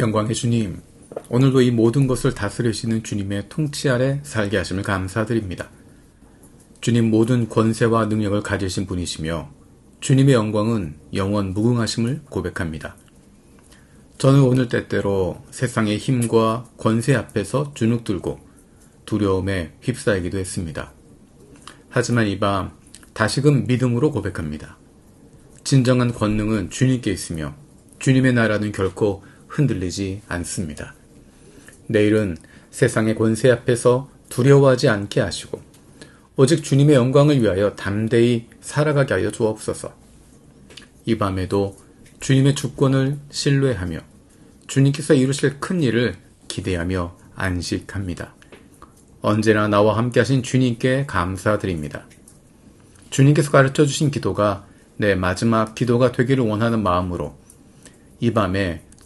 영광의 주님, 오늘도 이 모든 것을 다스리시는 주님의 통치 아래 살게 하심을 감사드립니다. 주님 모든 권세와 능력을 가지신 분이시며 주님의 영광은 영원 무궁하심을 고백합니다. 저는 오늘 때때로 세상의 힘과 권세 앞에서 주눅들고 두려움에 휩싸이기도 했습니다. 하지만 이 밤 다시금 믿음으로 고백합니다. 진정한 권능은 주님께 있으며 주님의 나라는 결코 흔들리지 않습니다. 내일은 세상의 권세 앞에서 두려워하지 않게 하시고 오직 주님의 영광을 위하여 담대히 살아가게 하여 주옵소서. 이 밤에도 주님의 주권을 신뢰하며 주님께서 이루실 큰 일을 기대하며 안식합니다. 언제나 나와 함께 하신 주님께 감사드립니다. 주님께서 가르쳐 주신 기도가 내 마지막 기도가 되기를 원하는 마음으로 이 밤에